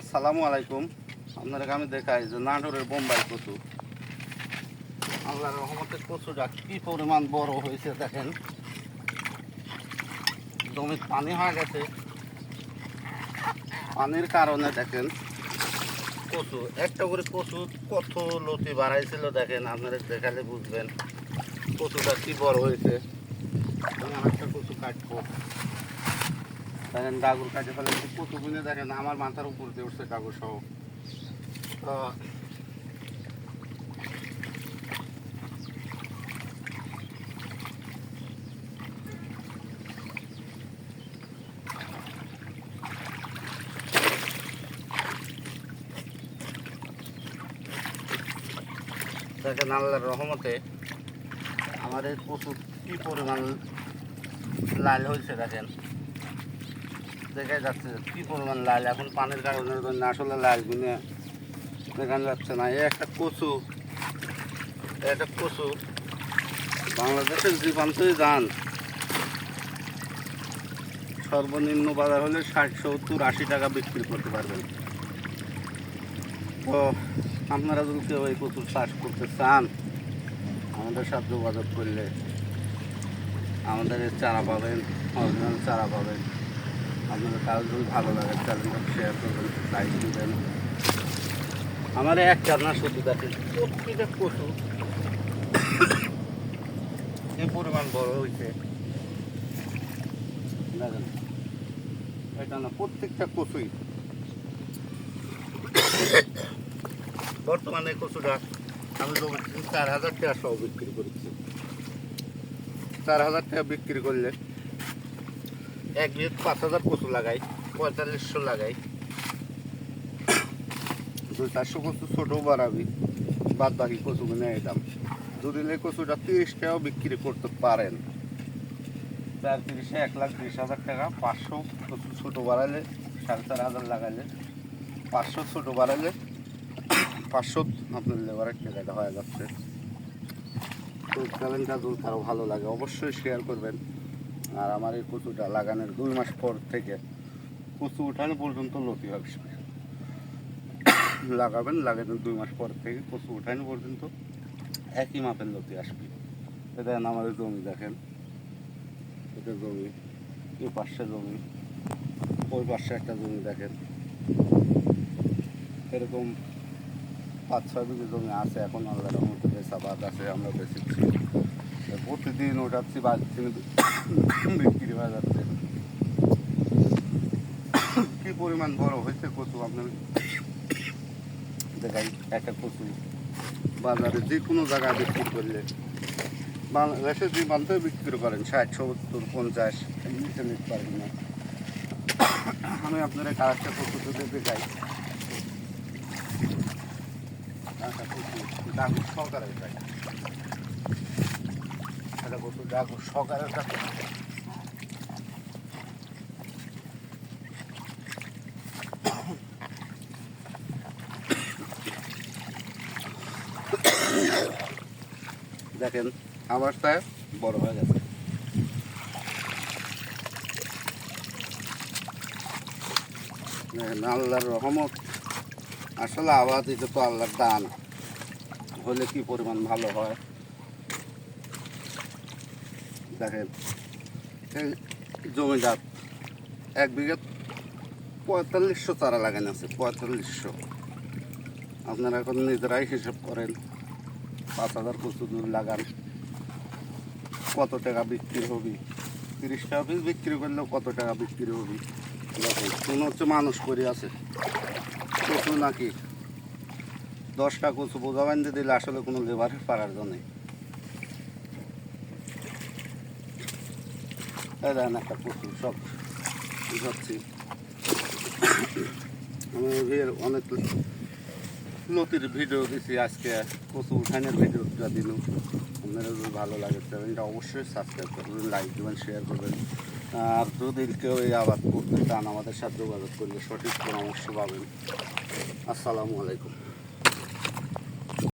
আসসালামু আলাইকুম। আপনারা আমি দেখাই যে নাটোরের বোম্বাই কচু। আল্লাহর রহমতের কচুটা কি পরিমাণ বড় হয়েছে দেখেন। জমির পানি হয়ে গেছে। পানির কারণে দেখেন কচু, একটা করে কচু কত লতি বাড়াইছিল দেখেন, আপনারা দেখালে বুঝবেন কচুটা কি বড় হয়েছে। আমি একটা কচু কাটবো। দেখেন ডাগুর কাটে ফেলে কচু গুনে দেখেন, আমার মাথার উপর দিয়ে উঠছে কাগজ সহ। তো দেখেন আল্লাহর রহমতে এই কচু কি পরিমাণ লাল হয়েছে দেখেন। দেখা যাচ্ছে কি পরিমাণ লাল, এখন পানির কারণে জন্য আসলে লাল গুনে দেখান যাচ্ছে না। এই একটা কচু একটা কচু, বাংলাদেশের জীবান্তই যান। সর্বনিম্ন বাজার হলে ষাট, সত্তর, আশি টাকা বিক্রি করতে পারবেন। তো আপনারা যদি কেউ এই কচুর চাষ করতে চান, আমাদের সাথে যোগাযোগ করলে আমাদের চারা পাবেন, অরিজিনাল চারা পাবেন। আপনাদের কাজ যদি ভালো লাগে চ্যানেলটা শেয়ার করবেন লাইক দিবেন আমার এক চান্না শুধু দেখেন প্রত্যেকটা কচু যে পরিমাণ বড় হয়েছে। এটা না, প্রত্যেকটা কচুই। বর্তমানে কচুটা আমি চার হাজার টাকা সহ বিক্রি করেছি। চার হাজার টাকা বিক্রি করলে এক বিঘে পাঁচ হাজার কচু লাগাই, পঁয়তাল্লিশশো লাগাই। দুই চারশো কচু ছোটো বাড়াবি, বাদ বাকি কচুগুলো দাম যদি এই কচুটা তিরিশ টাকাও বিক্রি করতে পারেন চার তিরিশে এক লাখ তিরিশ হাজার টাকা, পাঁচশো কচু ছোটো বাড়ালে, সাড়ে চার হাজার লাগাইলে পাঁচশো ছোটো বাড়ালে, পাঁচশো আপনার লেবারের টাকাটা হয়ে যাচ্ছে। তো কারও ভালো লাগে, অবশ্যই শেয়ার করবেন। আর আমার এই কচুটা লাগানোর দুই মাস পর থেকে কচু উঠানো পর্যন্ত লতি আসবে লাগাবেন, লাগানোর দুই মাস পর থেকে কচু উঠানো পর্যন্ত একই মাপের লতি আসবে। এ দেখেন আমার জমি দেখেন। এটা জমি, এই পাশে জমি, ওই পাশে একটা জমি দেখেন। এরকম পাঁচ ছয় বিঘে জমি আছে, এখন আল্লাহ রহমতে বেচাবাদ আছে, আমরা বেচেছি। প্রতিদিন ওঠাচ্ছি বাড়ছি বিক্রি হয়ে যাচ্ছে। কি পরিমাণ বড় হয়েছে কচু আপনার? দেখাই, একটা কচু। বাজারে যে কোনো জায়গায় বিক্রি করলে, বাংলাদেশে যে বান্ধবে বিক্রি করেন, ষাট, সত্তর, পঞ্চাশ নিচে নিতে পারেন না। আমি আপনার কারেক্টটা কচু দিতে চাই। একটা কচু ডাকুর সহকারে চাই একটা কচু ডাকুর সহকারে চাই দেখেন আমার তাই বড় হয়ে গেছে। দেখেন, আল্লাহর রহমত। আসলে আবাদ এটা তো আল্লাহর দান। হলে কি পরিমাণ ভালো হয়? দেখেন। এই জমিদার এক বিঘে পঁয়তাল্লিশশো চারা লাগানো আছে, পঁয়তাল্লিশশো। আপনারা এখন নিজেরাই হিসাব করেন, পাঁচ হাজার কচু দূর লাগান, কত টাকা বিক্রি হবে? তিরিশ টাকা পিস বিক্রি করলেও কত টাকা বিক্রি হবে? কোন হচ্ছে মানুষ করে আছে, কচু নাকি? দশটা কচু বোঝা বান্ধে দিলে আসলে কোনো লেবারের পারার নেই দেখেন একটা কচু সব বুঝাচ্ছি। আমি এর অনেক লতির ভিডিও দিছি আজকে, কচু উঠানের ভিডিওটা দিল আপনারা ভালো লাগে, চ্যানেলটা অবশ্যই সাবস্ক্রাইব করবেন লাইক দেবেন শেয়ার করবেন। আর যদি কেউ এই আবাদ করতে চান, আমাদের সাথে যোগাযোগ করলে সঠিক পরামর্শ পাবেন। আসসালামু আলাইকুম।